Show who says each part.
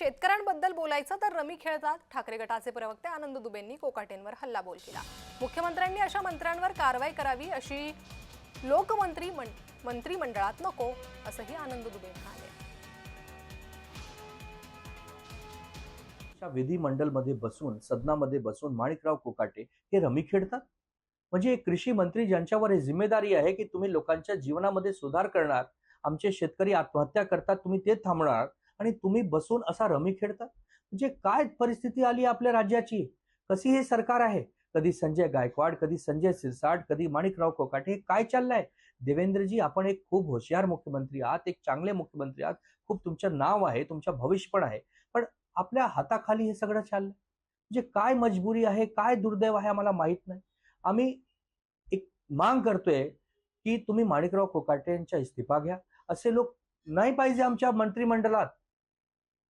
Speaker 1: शेतकऱ्यांबद्दल बोलायचं तर रमी खेळतात. ठाकरे गटाचे प्रवक्ते आनंद दुबेंनी कोकाटेंवर हल्लाबोल केला. मुख्यमंत्र्यांनी अशा मंत्र्यांवर कारवाई करावी अशी लोकमंत्री मं- मंत्रिमंडळात नको असंही आनंद दुबे म्हणाले.
Speaker 2: अशा विधिमंडळमध्ये बसून सदनामध्ये बसून माणिकराव कोकाटे हे रमी खेळतात? म्हणजे एक कृषी मंत्री ज्यांच्यावर हे जिम्मेदारी आहे की तुम्ही लोकांच्या जीवनामध्ये सुधार करणार आमचे शेतकरी आत्महत्या करतात तुम्ही ते थांबणार आणि तुम्ही बसून असा रमी खेळता? म्हणजे काय परिस्थिती आली आपल्या राज्याची? कशी हे सरकार आहे? कधी संजय गायकवाड कधी संजय सिरसाट कधी माणिकराव कोकाटे हे काय चाललंय? देवेंद्रजी आपण एक खूप होशियार मुख्यमंत्री आहात एक चांगले मुख्यमंत्री आहात खूप तुमचं नाव आहे तुमचं भविष्य पण आहे पण आपल्या हाताखाली हे सगळं चाललंय. म्हणजे काय मजबुरी आहे काय दुर्दैव आहे आम्हाला माहीत नाही. आम्ही एक मांग करतोय की तुम्ही माणिकराव कोकाटे यांच्या इस्तिफा घ्या. असे लोक नाही पाहिजे आमच्या मंत्रिमंडळात.